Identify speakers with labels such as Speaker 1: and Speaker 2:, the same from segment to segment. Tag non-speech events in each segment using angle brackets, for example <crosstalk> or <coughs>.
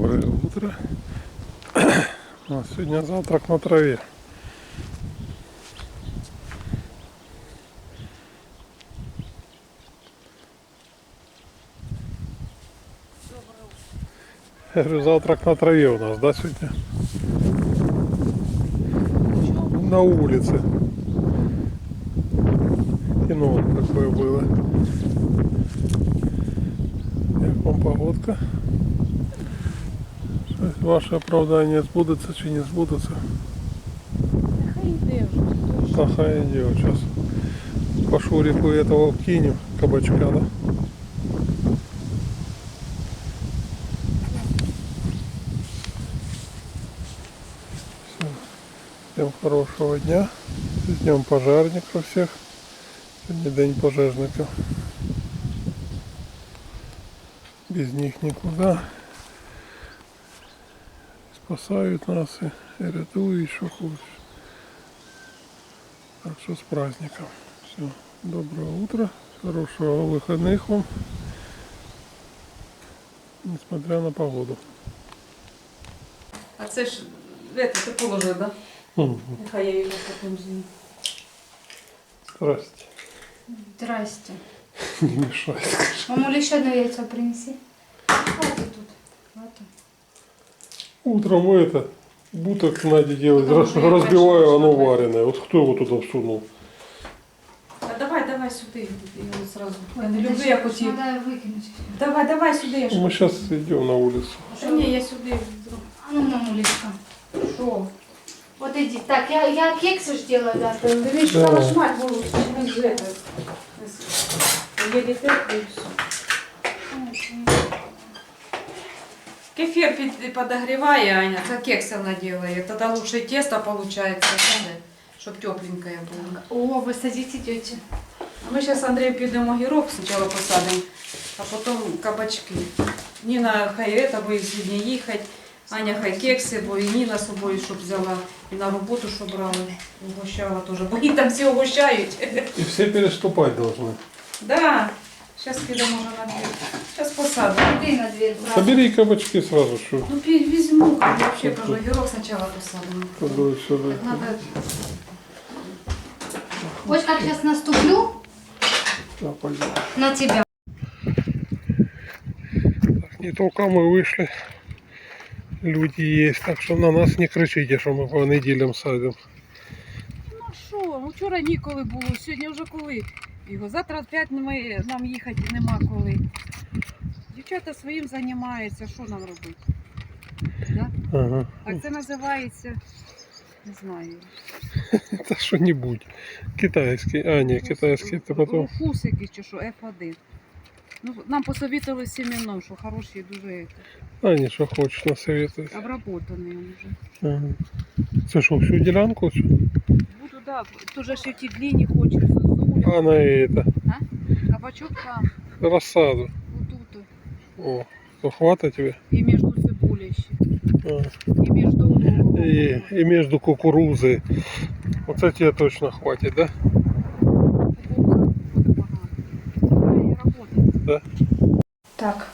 Speaker 1: Доброе утро. <coughs> У нас сегодня завтрак на траве. Я говорю, завтрак на траве у нас, да, сегодня? На улице. Кино такое было. Як вам погодка? Щось Ваше оправдання збудеться чи не збудеться?
Speaker 2: Хай йде вже.
Speaker 1: Та хай йде сейчас. По шурику этого кинем кабачка, да? Все. Всем хорошего дня. С днем пожарников всех. Сегодня день пожежников. Без них никуда. Спасают нас и, и рятуют, что хочешь. Так что с праздником. Все. Доброго утра. Хорошего выходных вам. Несмотря на погоду.
Speaker 2: А це ж де ти положив, да? Нехай я його потім з'їм.
Speaker 1: Здрасте.
Speaker 3: Здрасте. <laughs>
Speaker 1: Не мешай.
Speaker 3: Мамуля, еще одно яйцо принеси. Хватит тут. Хватит.
Speaker 1: Утром мы это буток Наде делать,
Speaker 2: Потому
Speaker 1: раз-
Speaker 2: что я
Speaker 1: разбиваю,
Speaker 2: большой
Speaker 1: оно
Speaker 2: человек.
Speaker 1: вареное. Вот кто его туда всунул?
Speaker 2: А давай, давай сюди. Я його зразу. Я не
Speaker 3: Подожди,
Speaker 2: люблю, як оті.
Speaker 3: Надо выкинуть.
Speaker 2: Давай, давай сюди. Я ж-
Speaker 1: Мы сейчас идем на улицу.
Speaker 2: Та ні, я сюди.
Speaker 3: А ну, мамулечка.
Speaker 2: Що?
Speaker 3: Вот иди. Так, я, я кексы ж делаю, да.
Speaker 2: Дивись,
Speaker 1: Да.
Speaker 2: що шмат було, чи не з це. Є дітей, і все. Кефір під, Аня, це кекси вона робить. Тоді лучше тесто виходить, щоб тепленькое було.
Speaker 3: О, вы садите, идете.
Speaker 2: А ми зараз Андрію підемо огірок спочатку посадимо, а потім кабачки. Ніна хай це буде сьогодні їхати, Аня хай кекси, бо і Ніна з собою, щоб взяла, і на роботу, щоб брала, угощала теж, бо її там всі угощають.
Speaker 1: И все переступать должны.
Speaker 2: Да, зараз підемо вже на двір. Зараз посадимо.
Speaker 3: Иди на дверь. брат.
Speaker 1: Собери кабачки сразу, что
Speaker 2: Ну, пі- візьму, взагалі кажу, огірок спочатку посадимо.
Speaker 1: туда сюда.
Speaker 2: Так надо,
Speaker 3: Вот как сейчас наступлю
Speaker 1: Да, пойдем.
Speaker 3: на тебя.
Speaker 1: Так, не только мы вышли, люди есть, так что на нас не кричите, что мы по неделям садим.
Speaker 4: Ну що, вчора ніколи було, сьогодні вже коли його. Завтра опять ми, нам їхати нема коли. Дівчата своїм займаються, що нам робити? Да?
Speaker 1: Ага.
Speaker 4: Так це називається, не знаю.
Speaker 1: Это <laughs> что-нибудь. Китайский. А, не, китайский это потом.
Speaker 4: Рухус якийсь чи що, F1. Ну, нам посовітили семеном, що хороші дуже это,
Speaker 1: А, не, что хочешь, насоветуй.
Speaker 4: обработаний він вже.
Speaker 1: Ага. Це що, всю ділянку? всю?
Speaker 4: Буду, да, дуже ще ті длинні хочу, зозуля.
Speaker 1: А на это,
Speaker 4: Кабачок там,
Speaker 1: рассаду.
Speaker 4: отут.
Speaker 1: О, то хватит тебе?
Speaker 4: І між цибулею ще.
Speaker 1: А.
Speaker 4: І між
Speaker 1: И, и между кукурузой. Вот это тебе точно хватит, да?
Speaker 3: Так.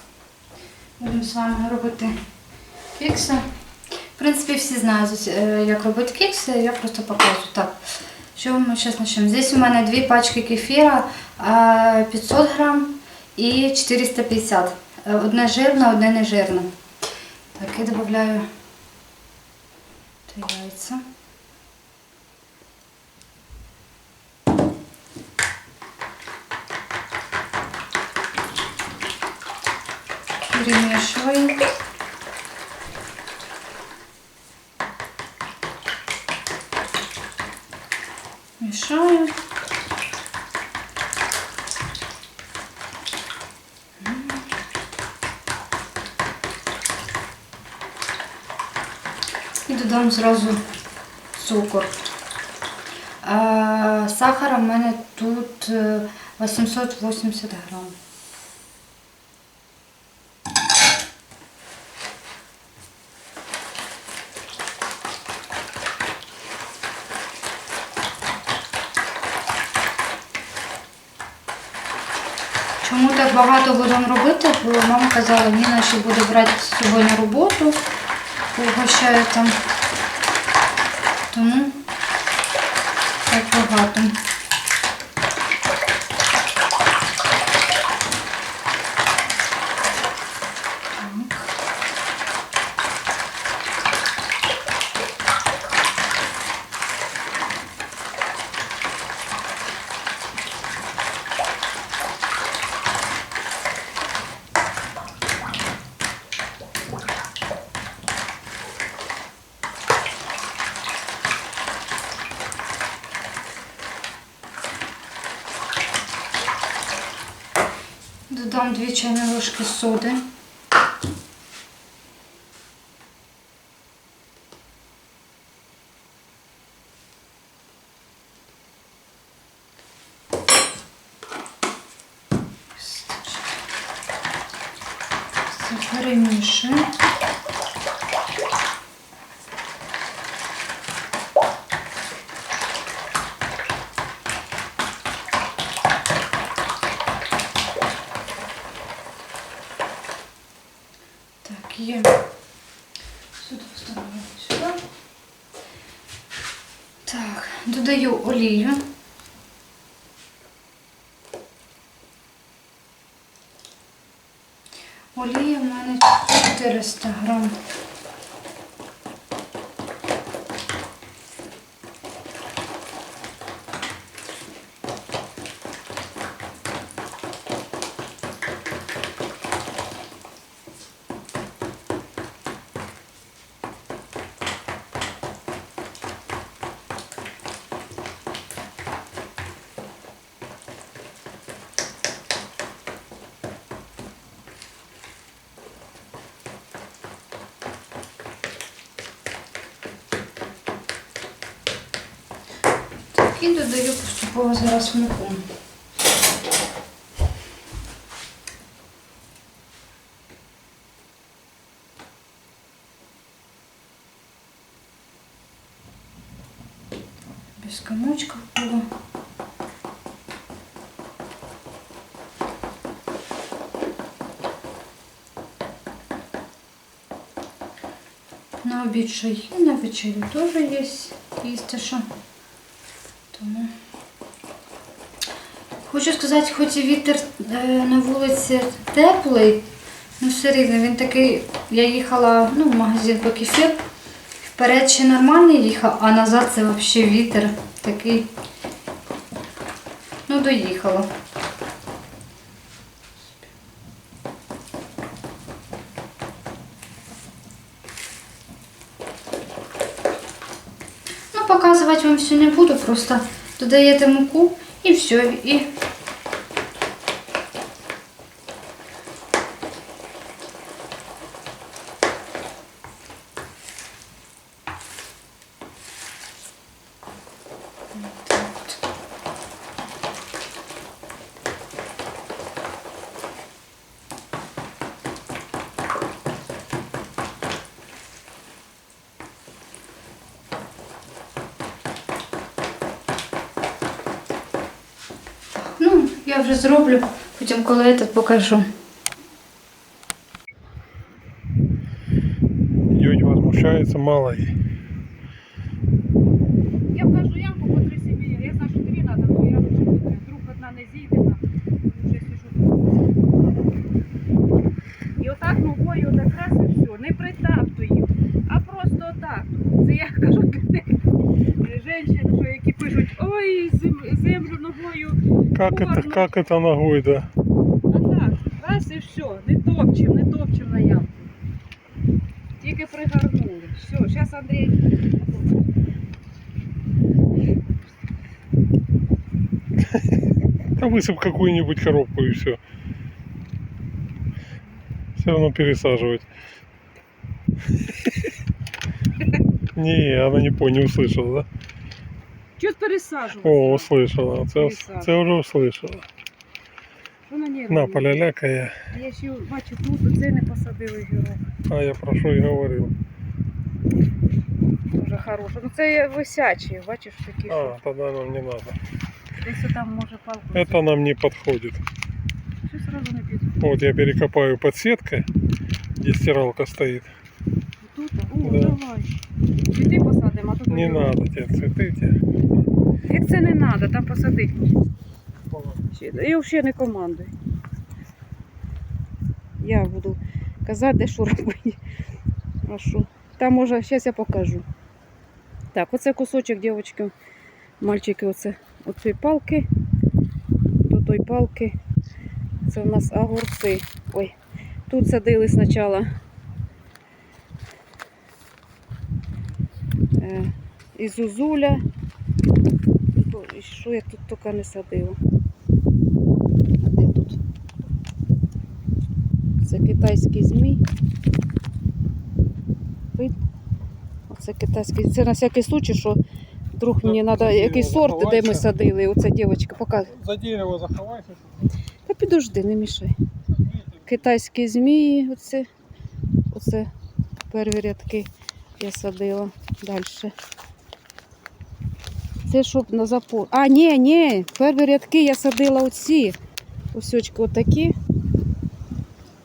Speaker 3: Будемо з вами робити кекси. В принципі, всі знають, е, як робити кекси, я просто показую. Так, Що ми зараз почнемо? Здесь у мене дві пачки кефіра, е, 500 грам і 450. Е, Одне жирне, одне не жирне. Так, я додаю яйця. Перемешиваю. І зразу цукор. А, сахара в мене тут е, 880 грам. Чому так багато будемо робити, бо мама казала, Ніна ще буде брати з собою на роботу, пригощає там. Тому так багато. Додам дві чайні ложки соди. Все перемішую. Так, є. Сюди вставляю сюди. Так, додаю олію. Олія в мене 400 грам. додаю поступово зараз муку. Без комочков було. На обід ще є, на вечерю теж є їсти що. Хочу сказати, хоч і вітер е, на вулиці теплий, ну все рівно він такий, я їхала ну, в магазин по кефір, вперед ще нормальний їхав, а назад це взагалі вітер такий. Ну, доїхала. Ну, показувати вам все не буду, просто додаєте муку і все. І ну, я вже зроблю, потім коли я тут покажу.
Speaker 1: Дядь возмущается, мало Как это, как это ногой, да?
Speaker 4: А так, раз і все. Не топчем, не топчем на ямку. Тільки пригорнули. Все, зараз Андрій. <laughs>
Speaker 1: Да высыпь какую-нибудь коробку и все. Все равно пересаживать. <laughs> Не, она не понял, не услышала, да?
Speaker 4: Чого пересаджувати?
Speaker 1: О, услышала. Це,
Speaker 4: Пересаживать.
Speaker 1: це вже услышала.
Speaker 4: Що на нерві?
Speaker 1: На, полялякає.
Speaker 4: Я ще бачу, тут оце не посадили гірок.
Speaker 1: А я про що і говорив.
Speaker 4: Дуже хороше. Ну це висячі, бачиш такі.
Speaker 1: А,
Speaker 4: що
Speaker 1: тогда нам не надо.
Speaker 4: Десь там може палку.
Speaker 1: Это нам не подходит.
Speaker 4: Щось сразу не піду.
Speaker 1: Вот я перекопаю под сеткой, где стиралка стоит.
Speaker 4: Давай. Цвіти посадимо, а тут
Speaker 1: Не надо тебе цветы.
Speaker 4: Як це не треба, там посадити. Я взагалі не командую. Я буду казати, де що робити. А що? Там може, зараз я покажу. Так, оце кусочок, дівчатки, мальчики, оце оці палки, до той палки. Це у нас огурці. Ой, тут садили спочатку і зузуля. Бо Що я тут тільки не садила? А де тут? Це китайський змій. Видно? Оце китайський. Це на всякий случай, що вдруг мені треба якийсь сорт, де ми садили. Оця дівчинка показує.
Speaker 1: За дерево заховайся.
Speaker 4: Та підожди, не мішай. Китайські змії, оце, оце перві рядки я садила. Далі. Це щоб на запор. А, ні, ні, перві рядки я садила оці. Осьочки отакі.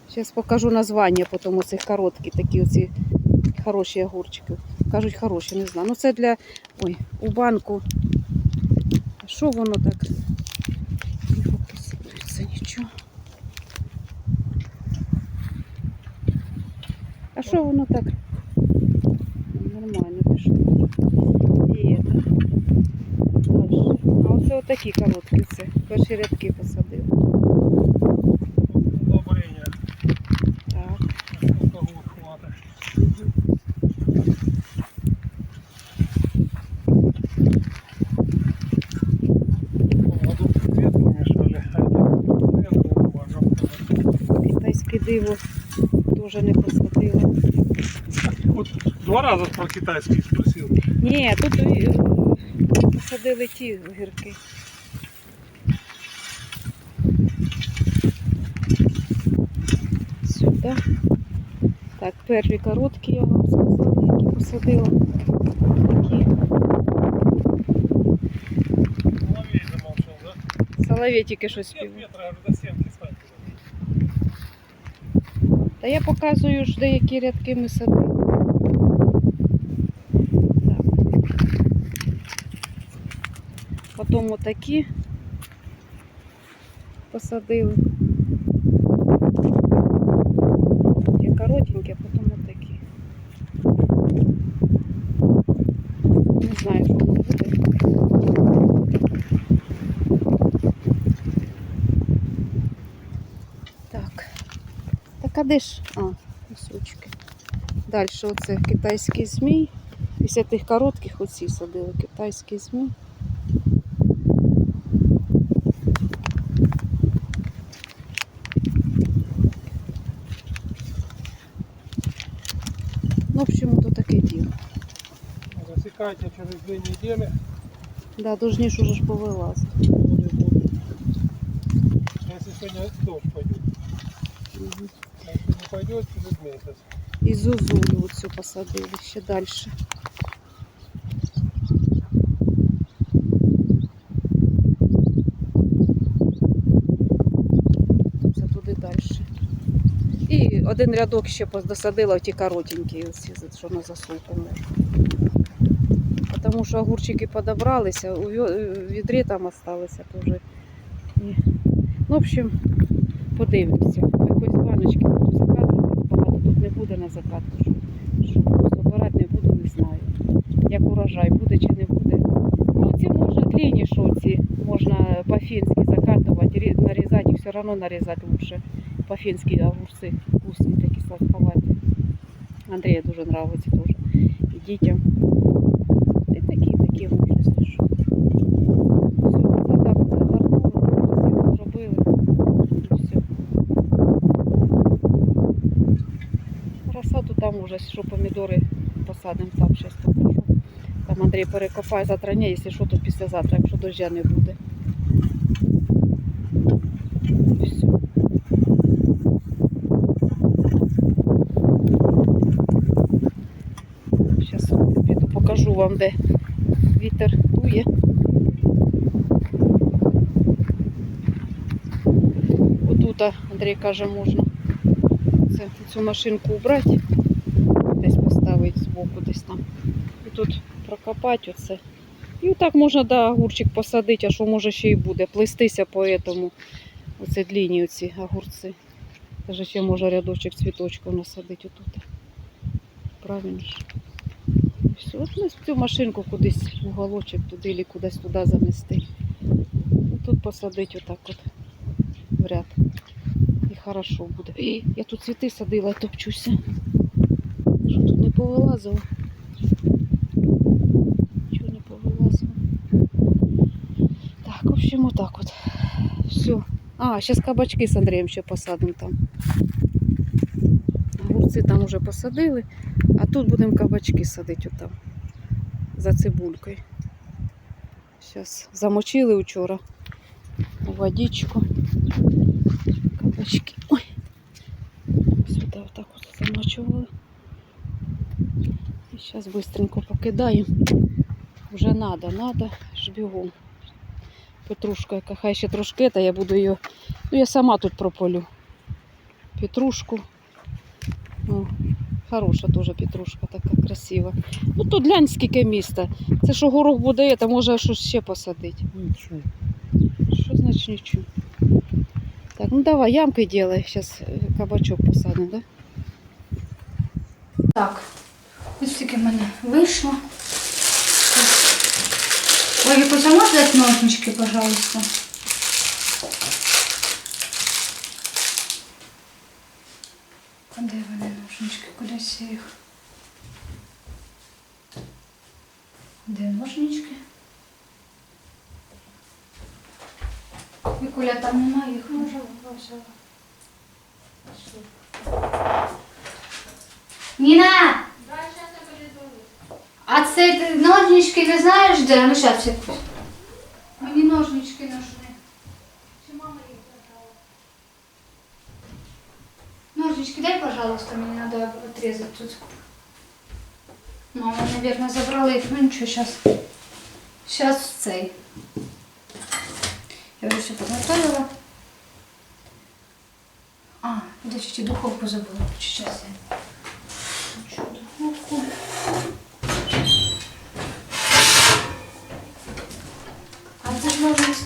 Speaker 4: Зараз покажу названня потім оцих короткі, такі оці хороші огурчики. Кажуть, хороші, не знаю. Ну це для. Ой, у банку. А що воно так? Не нічого. А що воно так? Нормально пішло. І это. Дальше. Отакі короткі це. Перші рядки посадив.
Speaker 1: Удобрение.
Speaker 4: Так. Китайське диво теж не посадила.
Speaker 1: Вот два раза про китайский спросил.
Speaker 4: Ні, тут е, посадили ті огірки. Сюди. Так, перві короткі я вам сказала, які посадила. Такі.
Speaker 1: Соловей замолчал, да?
Speaker 4: Соловей тільки що
Speaker 1: Нет
Speaker 4: співав.
Speaker 1: метра, аж до.
Speaker 4: Та я показую ж деякі рядки ми садили. Потім отакі посадили. Ті коротенькі, а потім отакі. Не знаю, що воно буде. Так. Так а де ж? А, кусочки. Далі оце китайський змій. Після тих коротких оці садили китайський змій. Ну, в общем, то таке діло.
Speaker 1: Засекайте через две недели.
Speaker 4: Да, дожніш уже ж повилазить.
Speaker 1: воды будут. Если сегодня
Speaker 4: І зозулю оцю посадили ще далі. Це туди далі. І один рядок ще досадила ті коротенькі, що на засулку можна. Тому що огурчики подобралися, у ві- відрі там залишилися теж. Ну, в общем, подивимося. Якось баночки буду закатувати, багато тут не буде на закатку. Що, що буду збирати не буду, не знаю. Як урожай, буде чи не буде. Ну, ці може длинні шоці, можна по-фінськи закатувати, нарізати, все одно нарізати лучше. По-фінськи огурці вкусні такі сладковаті. Андрію дуже подобається теж. І дітям. І такі, такі можна, що. Все, так загорнули, красиво зробили. І все. Там уже, що помідори посадимо, там зараз. Андрій перекопає завтра, ні, якщо що, то післязавтра, якщо дождя не буде. Зараз піду покажу вам, де вітер дує. Отут Андрій каже, можна цю машинку убрати, десь поставити збоку, десь там. І тут прокопати оце. І отак можна да, огурчик посадити, а що може ще й буде. Плестися по этому, оце длінні оці огурці. Даже ще може рядочок цвіточків насадити отут. Правильно ж. Все, от ми цю машинку кудись в уголочок туди і кудись туди занести. І тут посадити отак от в ряд. І хорошо буде. І я тут цвіти садила, топчуся. Що тут не повилазило? Нічого не повилазило. Так, общем, отак от. Все. А, зараз кабачки з Андрієм ще посадимо там. Огурці там вже посадили, а тут будемо кабачки садити отам. За цибулькою. Зараз замочили вчора водичку. Кабачки. Ой. Сюди отак от замочували. І зараз швидко покидаємо. Вже надо, надо, ж бігом. Петрушка, яка хай ще трошки, та я буду її. Ну, я сама тут прополю. Петрушку. О, хороша теж петрушка, така красива. Ну тут глянь скільки міста. Це що горох буде, то може щось ще посадити.
Speaker 1: Нічого.
Speaker 4: Що значить нічого? Так, ну давай, ямки делай. Зараз кабачок посадимо, да?
Speaker 3: Так, ось таки в мене вийшло. Вікуся, можеш дати ножнички, пожалуйста? Де вони ножнички? Кудись я їх? Де ножнички? Вікуля, там немає їх. Може, взяла. Ніна! А це ти ножнички не знаєш де? Ну зараз секунду. Мені ножнички нужны. Чи мама їх забрала? Ножнички дай, пожалуйста, мне надо отрезать тут. Мама, наверное, забрала их. Ну ничего, сейчас. Сейчас цей. Я уже все подготовила. А, подождите, духовку забыла. Сейчас я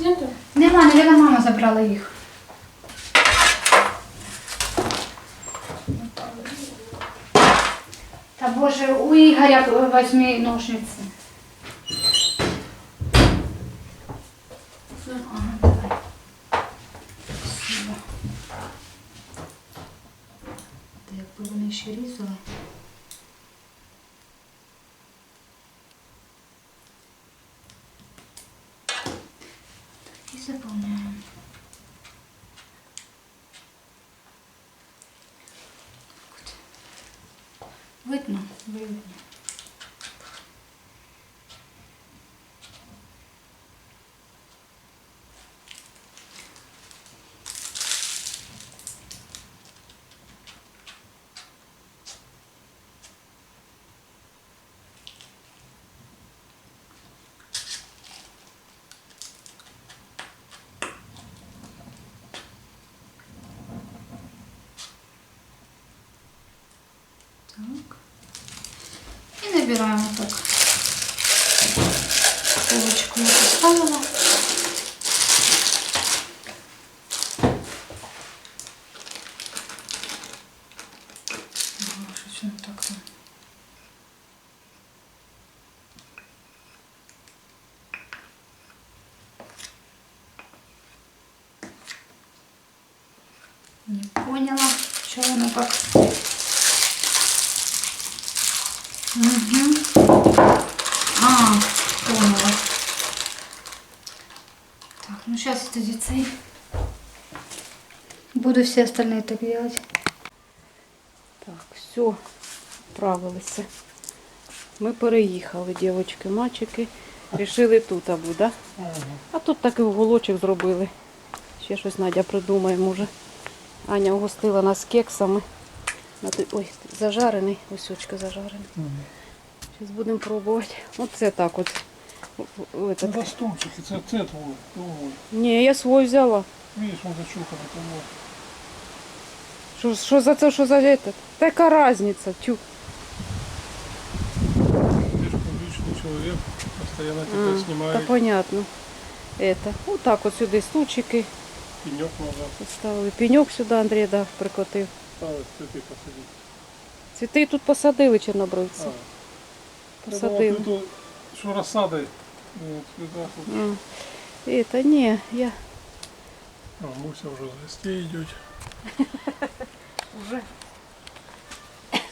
Speaker 2: Нету?
Speaker 3: Нема, наверное, мама забрала їх. Та боже, у Ігоря возьми ножниці. Ага, давай. Спасибо. Та якби вони ще різали. І заповняємо. Видно? Видно. Так. Вот так. Полочку я поставила. Ага, щось воно так. ну. Не поняла, что оно так. Угу. А, поняла. Так, ну сейчас тоді цей. Буду все остальные так делать.
Speaker 4: Так, все, вправилися. Ми переїхали, дівчатки, мальчики. Рішили тут або, да? А тут такий уголочок зробили. Ще щось Надя придумає, може. Аня угостила нас кексами. Ой, зажарений, ось очка зажарений. Зараз будемо пробувати. Оце так от. Этот.
Speaker 1: доступчик, це, це твой.
Speaker 4: Ні, я свой взяла.
Speaker 1: Видиш, он зачуханий, тому.
Speaker 4: Що, що за це, що за це? Така різниця, тю.
Speaker 1: Ты же публичный человек, постоянно тебя
Speaker 4: А, Та
Speaker 1: снимают.
Speaker 4: понятно. Это. Отак от сюди стульчики
Speaker 1: Пенек можно
Speaker 4: поставили. Пеньок сюди Андрій да, прикотив.
Speaker 1: ставить, цветы посадить.
Speaker 4: Цвіти тут посадили чорнобривці.
Speaker 1: А, я думал,
Speaker 4: Посадили.
Speaker 1: ты тут, что рассадой. Ну, цвета тут.
Speaker 4: А. Это ні, я
Speaker 1: А, Муся уже с гостей идет.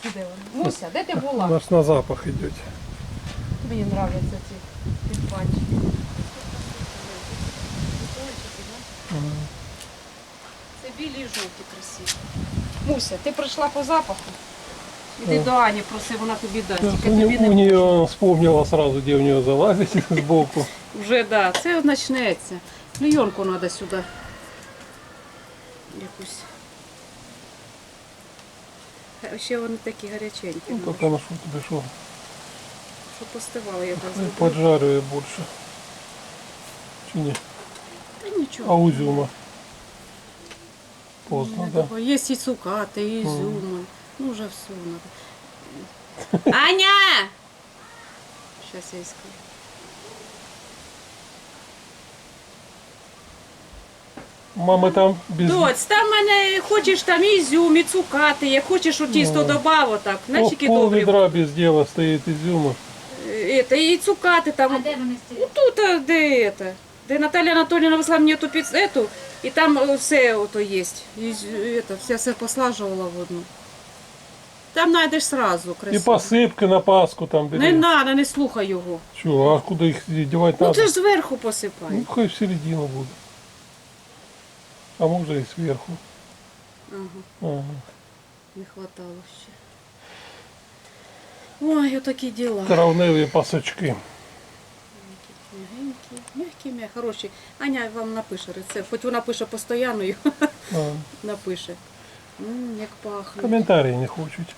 Speaker 4: Де вона? Муся, де ти була?
Speaker 1: Наш на запах идет.
Speaker 4: Мені нравляться ці підпанчики. Це білі і жовті красиві. Муся, ти прийшла по запаху? Іди
Speaker 1: Так.
Speaker 4: до Ані, проси, вона тобі дасть. Тільки
Speaker 1: у,
Speaker 4: тобі
Speaker 1: не, у нее вспомнила сразу, где у нее залазить <laughs> сбоку.
Speaker 4: Вже да, це почнеться. Клейонку треба сюди. Якусь. Ще вони такі гаряченькі.
Speaker 1: Ну,
Speaker 4: ну,
Speaker 1: только на что тебе что?
Speaker 4: Щоб постивали, я так зроблю.
Speaker 1: Поджаривает больше. Чи не?
Speaker 4: Та
Speaker 1: А
Speaker 4: нічого.
Speaker 1: у Зюма? Поздно, да?
Speaker 4: Є і цукати, і ізюми. Ну вже все <laughs> надо. Аня! Сейчас я їй скажу.
Speaker 1: Мамы там без...
Speaker 4: Доць, там мене хочеш там і ізюм, і цукати, як хочеш у тісто
Speaker 1: Ну.
Speaker 4: добав, так,
Speaker 1: Пол,
Speaker 4: начики
Speaker 1: пол
Speaker 4: добрі.
Speaker 1: ведра без дела стоит изюма.
Speaker 4: Е, Это, і цукати
Speaker 3: А
Speaker 4: там.
Speaker 3: де вони стоять?
Speaker 4: Тут, а, де это, де Наталья Анатольевна везла мені ту піц, эту, і там е, все ото є. І, это, все, все послаживала в одну. Там знайдеш сразу
Speaker 1: И
Speaker 4: красиво.
Speaker 1: посыпки на Пасху там бери.
Speaker 4: Не надо, не слухай його.
Speaker 1: Чего, а куда их девать
Speaker 4: Ну
Speaker 1: надо?
Speaker 4: це ж зверху посипай.
Speaker 1: Ну, хоть в середину будет. А может и сверху.
Speaker 4: Ага,
Speaker 1: Ага.
Speaker 4: не хватало ще. Ой, отакі діла.
Speaker 1: Травневые пасочки.
Speaker 4: Мягенькі, мягкі, мягкі, хороші. Аня вам напише рецепт. Хоч вона пише постійно, його
Speaker 1: А, <laughs>
Speaker 4: напише. М, як пахне.
Speaker 1: комментарии не хочуть.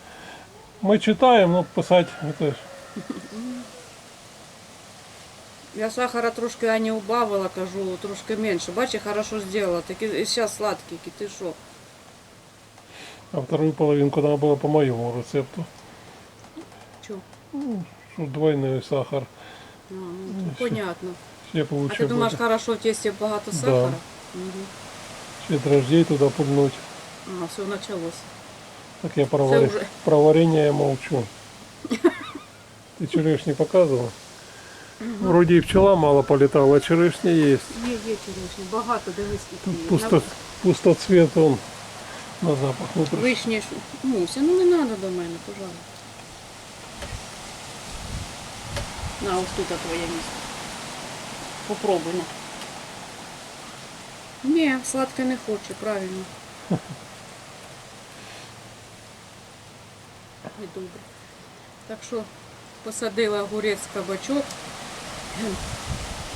Speaker 1: Мы читаем, но писать это ж
Speaker 4: Я сахара трошки Ані убавила, кажу, трошки менше. Бачиш, хорошо зробила. Такі і зараз сладкий, ти що?
Speaker 1: А вторую половинку надо было по моему рецепту.
Speaker 4: Чо?
Speaker 1: Что двойной сахар.
Speaker 4: А, ну, то понятно.
Speaker 1: Все
Speaker 4: А
Speaker 1: получше
Speaker 4: ти думаєш,
Speaker 1: буде.
Speaker 4: хорошо в тесті багато
Speaker 1: Да.
Speaker 4: сахара? Угу.
Speaker 1: Ще дрожжей туда пульнуть.
Speaker 4: А, все почалося.
Speaker 1: Так я про, вари-
Speaker 4: уже.
Speaker 1: про варенье я молчу. <laughs> Ты черешни показывал? Вроде и пчела мало полетала, а черешня есть.
Speaker 4: Є, є черешні, багато, дивись, скільки є.
Speaker 1: Пусто, пустоцвет он на запах. Ну,
Speaker 4: ж- Муся, ну не треба до мене, пожалуйста. На, ось тут твоє місце. Попробуй на. Ні, сладке не хоче, правильно. <laughs> І добре. Так що посадила огурець кабачок.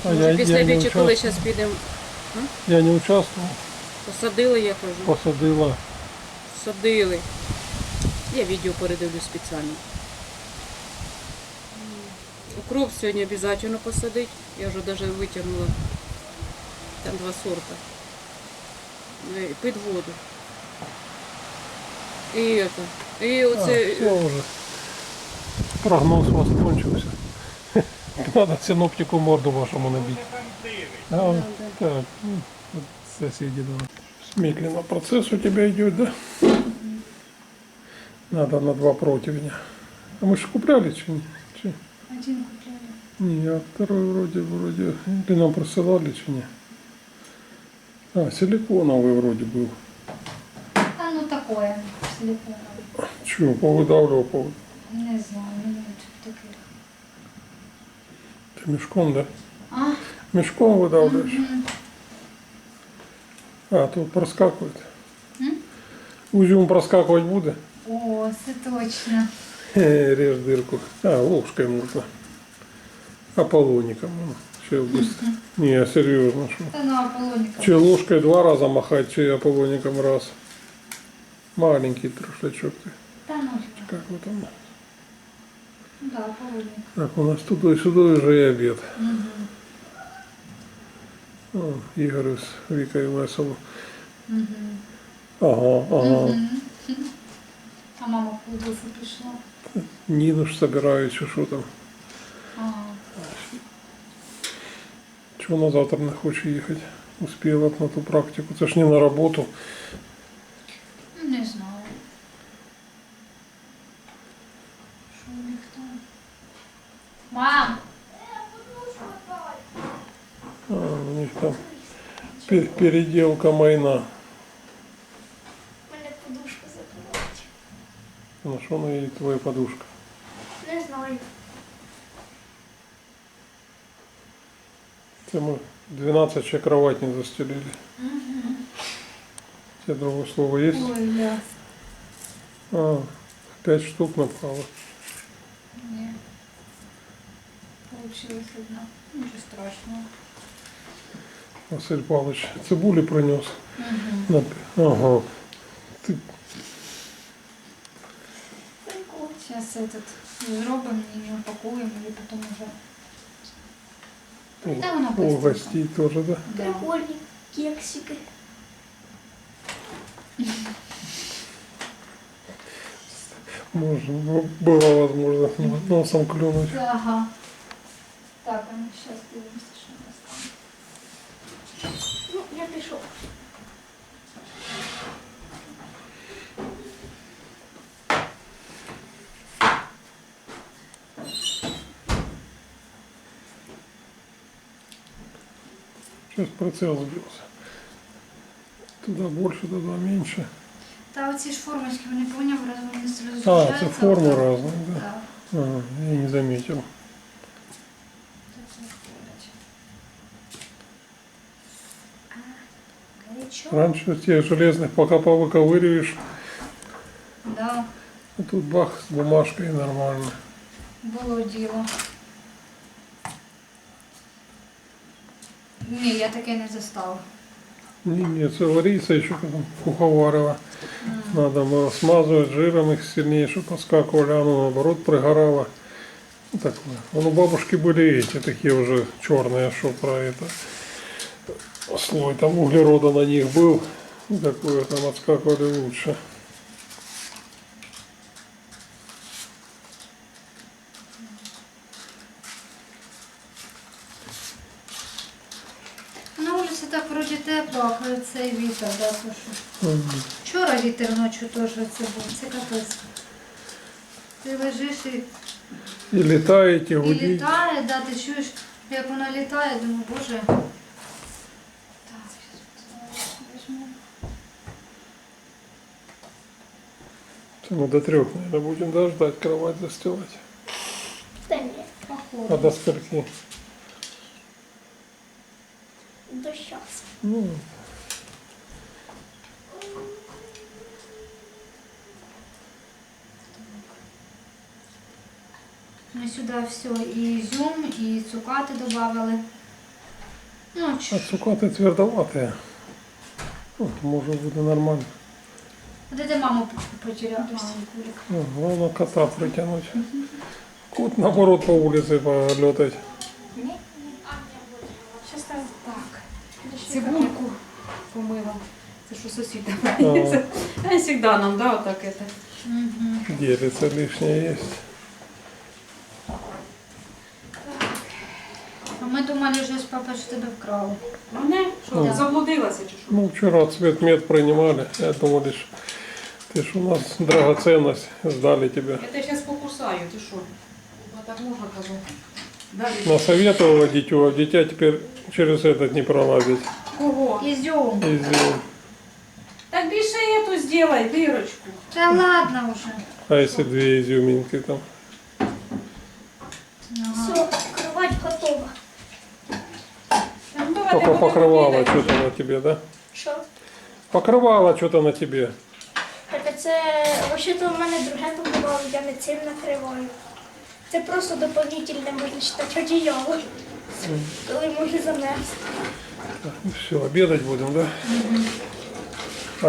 Speaker 1: А
Speaker 4: Може,
Speaker 1: я,
Speaker 4: після
Speaker 1: я, не
Speaker 4: вічі, коли зараз підемо,
Speaker 1: я не участвовал,
Speaker 4: посадили, я кажу.
Speaker 1: посадила.
Speaker 4: Садили. Я відео передивлю спеціально. Укроп сьогодні обов'язково посадити. Я вже навіть витягнула. Там два сорта. Е, Під воду. І это. І
Speaker 1: А,
Speaker 4: оце.
Speaker 1: все уже. Прогноз у вас кончился. Надо синоптику морду вашему набить. А, вот так, ну, вот соседи давай. Медленно процесс у тебя идет, да? Надо на два противня. А мы же купляли чи не? Чи?
Speaker 3: Один купляли.
Speaker 1: Не, а второй вроде, вроде, ты нам присылали чи не? А, силиконовый вроде был.
Speaker 3: А ну такое. Силиконове.
Speaker 1: Чего, повыдавливал, повыдавливал.
Speaker 3: Не знаю,
Speaker 1: Ты мешком, да?
Speaker 3: А?
Speaker 1: Мешком выдавливаешь? А, тут проскакивает.
Speaker 3: М?
Speaker 1: Узюм проскакивать буде?
Speaker 3: О, це точно.
Speaker 1: Режь дырку. А, ложкой можно. Аполлоником. Че быстро. Не, серьезно, что?
Speaker 3: Та ну Аполлоника.
Speaker 1: Че ложкой два раза махать, че аполлоником раз. Маленький трушлячок ты.
Speaker 3: Та ну,
Speaker 1: Как вот он?
Speaker 3: Да, Аполлоника.
Speaker 1: Так, у нас туда и сюда уже и обед.
Speaker 3: Угу.
Speaker 1: О, Игорь с Викой весело.
Speaker 3: Угу.
Speaker 1: Ага, ага.
Speaker 3: Мгм. А мама по душу пішла.
Speaker 1: Ніну ж собирають, чи що там.
Speaker 3: Ага.
Speaker 1: Чого вона завтра не хоче їхати? Успіла б на ту практику. Це ж не на роботу.
Speaker 3: Не знаю. Мам!
Speaker 1: А, у них там пе- переделка майна.
Speaker 5: Мене подушку закривають.
Speaker 1: На що на її твоя подушка?
Speaker 5: Не знаю.
Speaker 1: Це ми 12 ще кровать не застелили. Тебе другое слово есть?
Speaker 3: Ой, я.
Speaker 1: А, 5 штук напало.
Speaker 3: Получилось одна. Нічого страшного.
Speaker 1: Василь Павлович цибулі принес.
Speaker 3: Угу.
Speaker 1: На- Ага. Ти
Speaker 5: Прикол.
Speaker 3: Зараз этот зробимо і упакуємо, і потім вже. Та вона
Speaker 1: у
Speaker 3: быстро.
Speaker 1: гостей тоже, да?
Speaker 3: Да.
Speaker 5: Прикольні кексики.
Speaker 1: Можно, ну, было возможно носом клюнуть.
Speaker 3: Ага. Так, а ми зараз дивимося, що у нас там.
Speaker 5: Ну, я пішов.
Speaker 1: Сейчас прицел сбился. Туда больше, туда меньше.
Speaker 3: Та оці ж формочки, вони поняв, раз вони
Speaker 1: А,
Speaker 3: розрізаються.
Speaker 1: это формы разные, да?
Speaker 3: Так.
Speaker 1: Ага, я не заметил. Раньше тех железных пока повыковыриваешь,
Speaker 3: Да,
Speaker 1: а тут бах с бумажкой и нормально.
Speaker 3: було діло. Ні, я таке не застала.
Speaker 1: Не, не, целорица еще там куховарила. Надо было смазывать жиром их сильнее, чтобы поскакивали, а оно наоборот пригорало. Ну, такое. Вон у бабушки были эти такие уже черные, что про это слой там углерода на них был. И такое там отскакивали лучше.
Speaker 3: На вулиці так вроді тепло, а коли цей вітер, да, що.
Speaker 1: Мгм.
Speaker 3: Вчора вітер ночі теж це був, це капець. Ти лежиш і,
Speaker 1: И летаете,
Speaker 3: і літає, да, ти чуєш, як вона літає, думаю, боже. Так, щас візьму.
Speaker 1: Мы до трех, наверное, будем дождать кровать застилать.
Speaker 5: Та ні,
Speaker 1: А
Speaker 3: Походу.
Speaker 1: до скольки?
Speaker 5: до щас.
Speaker 1: Ну,
Speaker 3: Ми сюди все, і ізюм, і цукати додавали. Ну,
Speaker 1: а
Speaker 3: ч-
Speaker 1: цукаты твердоватые. Ну, может будет нормально.
Speaker 3: де ти маму потеряла?
Speaker 1: Ну, Главное кота притянуть. Кот наоборот по улице полетать.
Speaker 2: Щас там так. Цибульку помила. Це що сусіда
Speaker 1: А,
Speaker 2: приніс. Завжди нам, да, отак это.
Speaker 1: Делится лишнее есть.
Speaker 3: А ми думали, що з папа що тебе вкрали.
Speaker 2: Мене? Що,
Speaker 1: Ну.
Speaker 2: ти заблудилася чи що?
Speaker 1: Ну, вчера цвет мед принимали. Я думал, лишь ты ж у нас драгоценность, сдали тебя.
Speaker 2: Я тебе зараз покусаю, ти що? А так можна казати. Далі.
Speaker 1: Насоветовала дитю, а дитя теперь через этот не пролазить.
Speaker 2: Кого?
Speaker 3: Ізюм.
Speaker 1: Извини.
Speaker 2: Так більше эту сделай, дирочку.
Speaker 3: Та ладно вже.
Speaker 1: А если две изюминки там?
Speaker 3: Ага.
Speaker 5: Все, кровать готова.
Speaker 2: Так, давай,
Speaker 1: Только
Speaker 2: ти будемо
Speaker 1: покрывало
Speaker 2: обідати.
Speaker 1: что-то на тебе, да?
Speaker 5: Що?
Speaker 1: Покрывало что-то на тебе.
Speaker 5: Так це взагалі в мене друге побувало, я не цим накриваю. Це просто доповнительне можна читати одіяло. Коли може замерзти.
Speaker 1: Ну все, обедать будем, да?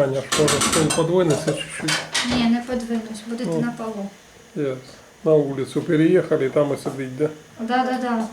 Speaker 1: Аня, что же, стол подвинется чуть-чуть.
Speaker 3: Ні, не подвинусь, будете
Speaker 1: Ну.
Speaker 3: на полу.
Speaker 1: Yes. На улицу переехали, там и сидеть, да?
Speaker 3: Да, да, да.